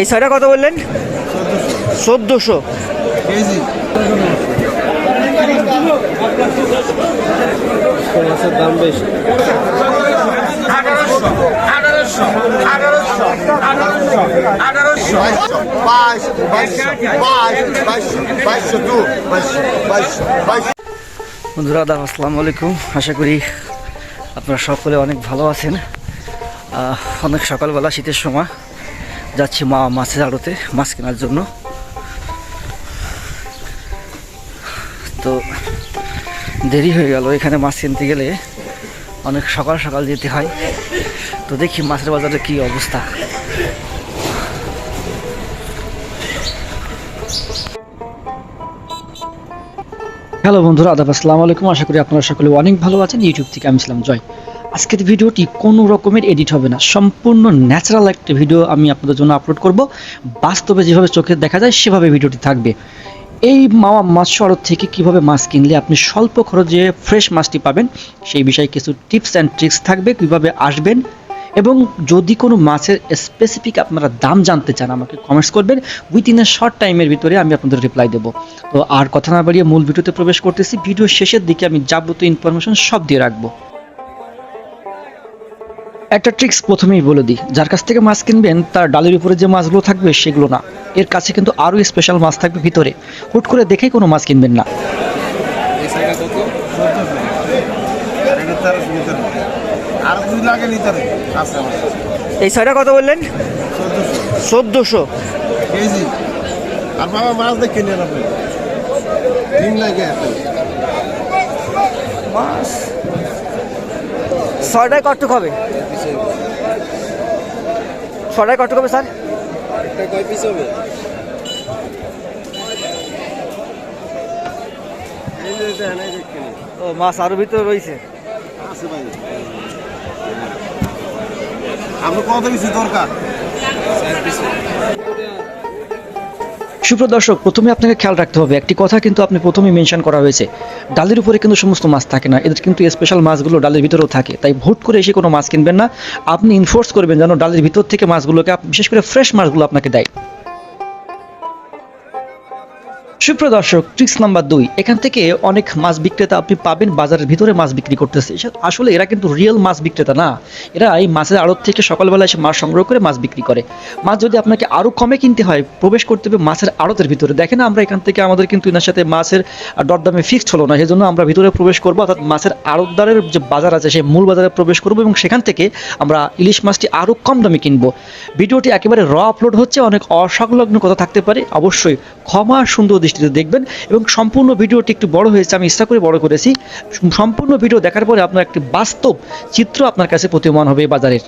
এই ছয়টা কত বললেন? চোদ্দোশো। দাম বেশি। বন্ধুরা দাদা আসসালামু আলাইকুম। আশা করি আপনারা সকলে অনেক ভালো আছেন। অনেক সকালবেলা শীতের সময়। যাচ্ছি মা মাছের আড়তে, মাছ কেনার জন্য। তো দেরি হয়ে গেল, এখানে মাছ কিনতে গেলে অনেক সকাল সকাল যেতে হয়। তো দেখি মাছের বাজারে কি অবস্থা। হ্যালো বন্ধুরা, আদাব আসসালামু আলাইকুম। আশা করি আপনারা সকলে অনেক ভালো আছেন। ইউটিউব থেকে আমি ইসলাম জয়। আজকের ভিডিওটি কোনো রকমের এডিট হবে না। সম্পূর্ণ ন্যাচারাল একটা ভিডিও আমি আপনাদের জন্য আপলোড করব। বাস্তবে যেভাবে চোখে দেখা যায়, সেভাবে ভিডিওটি থাকবে। এই মামা মাছ শরৎ থেকে কীভাবে মাছ কিনলে আপনি স্বল্প খরচে ফ্রেশ মাছটি পাবেন, সেই বিষয়ে কিছু টিপস অ্যান্ড ট্রিক্স থাকবে কীভাবে আসবেন। এবং যদি কোনো মাছের স্পেসিফিক আপনারা দাম জানতে চান, আমাকে কমেন্টস করবেন। উইথিন এ শর্ট টাইমের ভিতরে আমি আপনাদের রিপ্লাই দেবো। তো আর কথা না বাড়িয়ে মূল ভিডিওতে প্রবেশ করতেছি। ভিডিও শেষের দিকে আমি যাবতীয় ইনফরমেশন সব দিয়ে রাখব। একটা ট্রিক্স প্রথমেই বলে দিই। যার কাছ থেকে মাছ কিনবেন তার ডালের উপরে যে মাছগুলো থাকবে সেগুলো না। এর কাছে কিন্তু আরও স্পেশাল মাছ থাকবে ভিতরে। হুট করে দেখেই কোনো মাছ কিনবেন না। এই ছয়টা কত বললেন? চোদ্দোশো। চোদ্দোশো। কেজি। আর বাবা মাছ দেখে নেন আপনি তিন লাগে মাছ। ছয়টায় কটুক হবে। ছয়টায় কত হবে স্যার? কয় পিস হবে। ও মাছ আরও ভিতরে রয়েছে। আমরা কত কিছু দরকার? সুপ্রদর্শক প্রথমে আপনাকে খেয়াল রাখতে হবে, একটি কথা কিন্তু আপনি প্রথমে মেনশন করা হয়েছে। ডালের উপরে কিন্তু সমস্ত মাছ থাকে না, এদের কিন্তু স্পেশাল মাছগুলো ডালের ভিতরেও থাকে। তাই ভোট করে এসে কোনো মাছ কিনবেন না, আপনি ইনফোর্স করবেন যেন ডালের ভিতর থেকে মাছগুলোকে বিশেষ করে ফ্রেশ মাছগুলো আপনাকে দেয়। সুপ্রদর্শক ট্রিক্স নাম্বার দুই। এখান থেকে অনেক মাছ বিক্রেতা আপনি পাবেন, বাজারের ভিতরে মাছ বিক্রি করতেছে। আসলে এরা কিন্তু রিয়েল মাছ বিক্রেতা না। এরা এই মাছের আড়ত থেকে সকালবেলা এসে মাছ সংগ্রহ করে মাছ বিক্রি করে। মাছ যদি আপনাকে আরও কমে কিনতে হয়, প্রবেশ করতে হবে মাছের আড়তের ভিতরে। দেখেন আমরা এখান থেকে আমাদের কিন্তু এনার সাথে মাছের দরদামে ফিক্সড হলো না, সেজন্য আমরা ভিতরে প্রবেশ করব, অর্থাৎ মাছের আড়তদারের যে বাজার আছে, সেই মূল বাজারে প্রবেশ করব এবং সেখান থেকে আমরা ইলিশ মাছটি আরও কম দামে কিনবো। ভিডিওটি একেবারে র আপলোড হচ্ছে, অনেক অসংলগ্ন কথা থাকতে পারে। অবশ্যই ক্ষমা সুন্দর দৃষ্টিতে দেখবেন এবং সম্পূর্ণ ভিডিওটি একটু বড় হয়েছে, আমি ইচ্ছা করে বড় করেছি। সম্পূর্ণ ভিডিও দেখার পরে আপনার একটি বাস্তব চিত্র আপনার কাছে প্রতীয়মান হবে বাজারের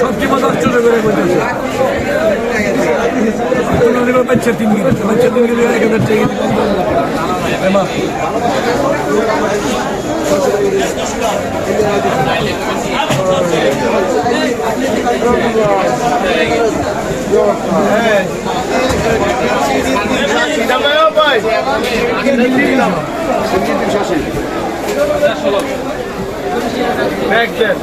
সবজি বাজার চলে বেড়ে বলতেছে বাচ্চা তিন গেলে বাচ্চা তিন গেলে এক হাজার টাকা এমা ব্যাগ দেন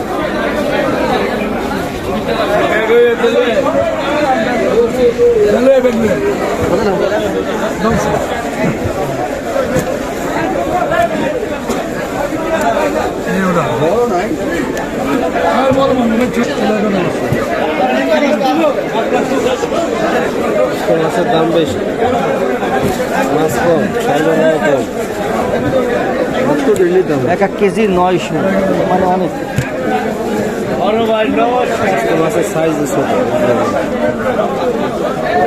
ব্যাগ হয়ে দিলে দিলে ব্যাগ নিয়ে নমস্কার এই ওটা বড় নাই আর বড় মানে ছোট মাছের দাম বেশি। মাছ কম সরবরাহ কম। এক এক কেজি নয়শো। মানে অনেক। মাছের সাইজ ছোট।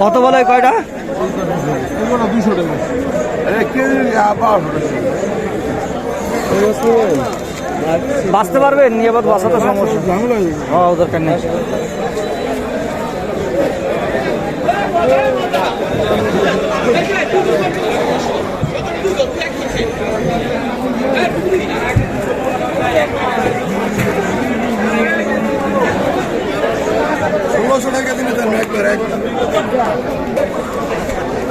কত বলে কয়টা? দুশো টাকা আবার বাঁচতে পারবেন নিরাপদ বাঁচা তো সমস্যা দরকার নেই।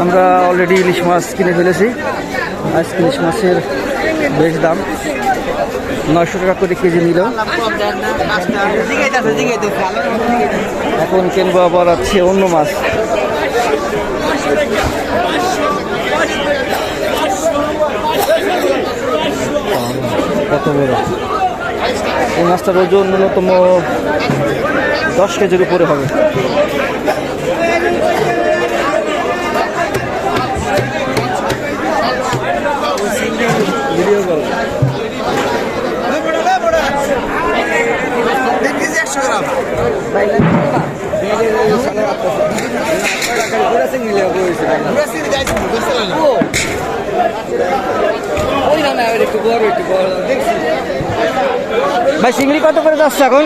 আমরা অলরেডি ইলিশ মাছ কিনে ফেলেছি। আজকে ইলিশ মাছের বেশ দাম। নয়শো টাকা করে কেজি নিল। এখন কিনবো আবার আছে অন্য মাছ। এই মাছটার ওজন ন্যূনতম দশ কেজির উপরে হবে। ভিডিও ভাই চিংড়ি কত করে যাচ্ছে এখন?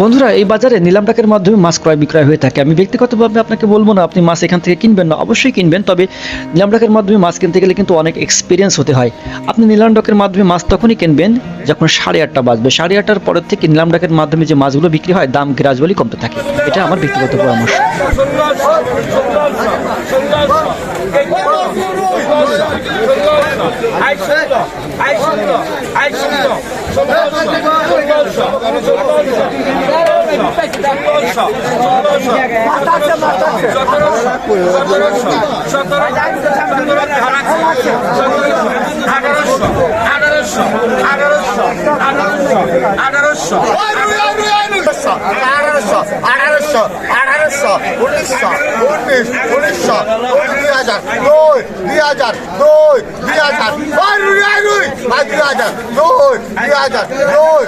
বন্ধুরা, এই বাজারে নিলাম টাকার মাধ্যমে মাছ ক্রয় বিক্রয় হয়ে থাকে। আমি ব্যক্তিগতভাবে আপনাকে বলব না, আপনি মাছ এখান থেকে কিনবেন না, অবশ্যই কিনবেন, তবে নিলাম টাকার মাধ্যমে মাছ কিনতে গেলে কিন্তু অনেক এক্সপিরিয়েন্স হতে হয়। আপনি নিলাম ডাকের মাধ্যমে মাছ তখনই কিনবেন যখন সাড়ে আটটা বাজবে। সাড়ে আটটার পরের থেকে নিলাম ডাকের মাধ্যমে যে মাছগুলো বিক্রি হয়, দাম গ্রাজুয়ালি কমতে থাকে। এটা আমার ব্যক্তিগত পরামর্শ। আই সত্য আই সত্য আই সত্য সতেরোশো সতেরোশো সতেরোশো আঠারোশো আঠারোশো আঠারোশো উনিশশো, উনিশ, উনিশশো, দুই হাজার, দুই দুই হাজার, দুই দুই হাজার দুই হাজার, দুই দুই হাজার দুই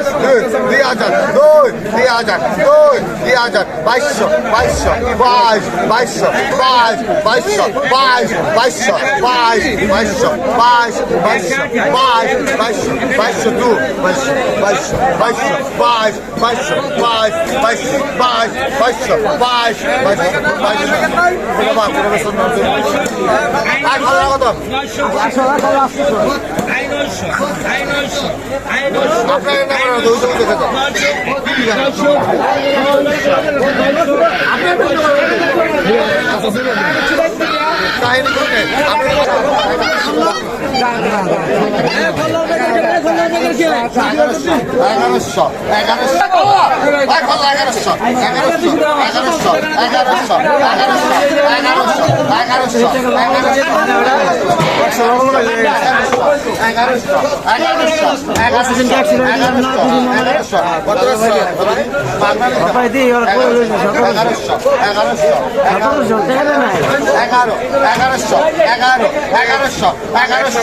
দুই হাজার, দুই দুই হাজার, দুই দুই হাজার, বাইশশো বাইশশো, বাইশ বাইশশো বাইশ বাইশশো বাইশ বাইশশো বাইশ বাইশশো বাইশ বাইশশো, বাইশ বাইশশো বাইশশো দু বাইশশো বাইশশো বাইশশো বাইশ বাইশশো বাইশ বাইশশো বাইশ বাইশশো বাইশ বাইশশো বাইশশো বাবা তোর বেতন নয়শো আয় এগারোশো এগারোশো এগারোশো এগারোশো এগারোশো। এগারো এগারোশো এগারো এগারোশো এগারোশো এগারোশো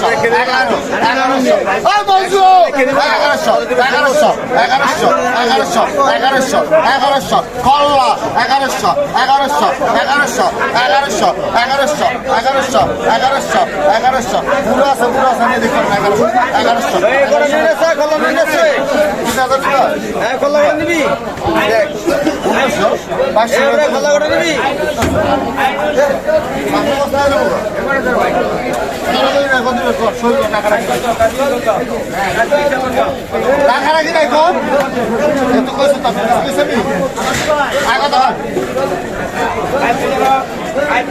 এগারোশো এগারোশো এগারোশো এগারোশো এগারোশো এগারোশো এগারোশো কল্লা এগারোশো এগারোশো এগারোশো এগারোশো এগারোশো এগারোশো এগারোশো এগারোশো পুরো আছে পুরো আছে নিয়ে দেখুন এগারোশো এগারোশো কল্লা রাখারাখি নাই কম এত কইছো তা কইছো আমি আগা দাও আই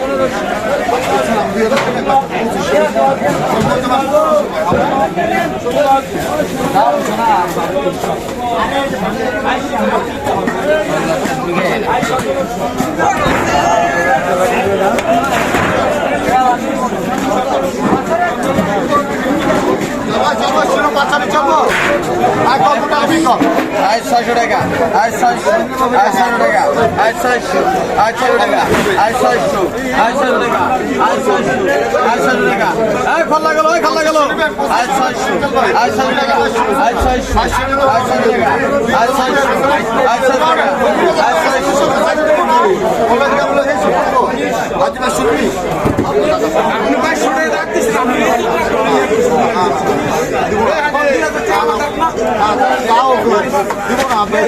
আজ ছয়শো টাকা আজ ছয়শো আজ ছয়শো টাকা আজ ছয়শো আজ ছয়শো টাকা আজ ছয়শো আজ ছয়শো টাকা আজ ছয়শো আজ ছয়শো টাকা। এই খাল্লা গেল এই খাল্লা গেল আজ ছয়শো আজ ছয়শো টাকা আজ ছয়শো আজ ছয়শো টাকা আজ ছয়শো আজ ছয়শো টাকা আজ ছয়শো বলে দিকে বলে দিয়েছি আজ না শুনবি যাও দিব না দুশো টাকা দেন আর পারব এই যে মাছ দে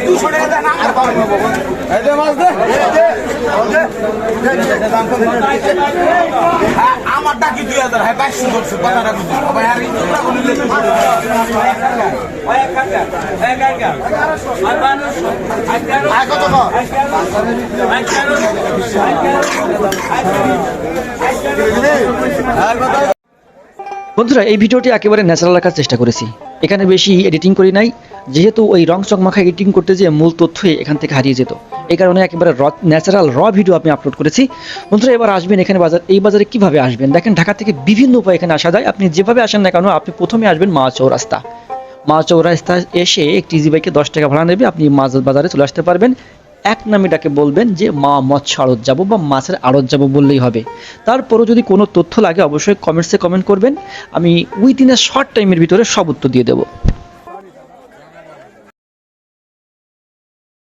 আমার ডাকি দুই হাজার হ্যাঁ বাইশ বন্ধুরা, এই ভিডিওটি একেবারে ন্যাচারাল রাখার চেষ্টা করেছি। এখানে বেশি এডিটিং করি নাই। যেহেতু ওই রং চক মাখা এডিটিং করতে যে মূল তথ্যই এখান থেকে হারিয়ে যেত। এই কারণে একেবারে র ন্যাচারাল র ভিডিও আমি আপলোড করেছি। বন্ধুরা, এবার আসবেন এখানে বাজার, এই বাজারে কীভাবে আসবেন? দেখেন, ঢাকা থেকে বিভিন্ন উপায় এখানে আসা যায়। আপনি যেভাবে আসেন না কেন, আপনি প্রথমে আসবেন মা চৌরাস্তা। মা চৌরাস্তা এসে একটি ইজি বাইকে দশ টাকা ভাড়া নেবে। আপনি মাছ বাজারে চলে আসতে পারবেন। এক নামে ডাকে বলবেন যে, মা, মৎস্য আড়ত যাব বা মাছের আড়ত যাব বললেই হবে। তারপরও যদি কোনো তথ্য লাগে, অবশ্যই কমেন্টসে কমেন্ট করবেন। আমি উইদিন এ শর্ট টাইমের ভিতরে সব উত্তর দিয়ে দেবো।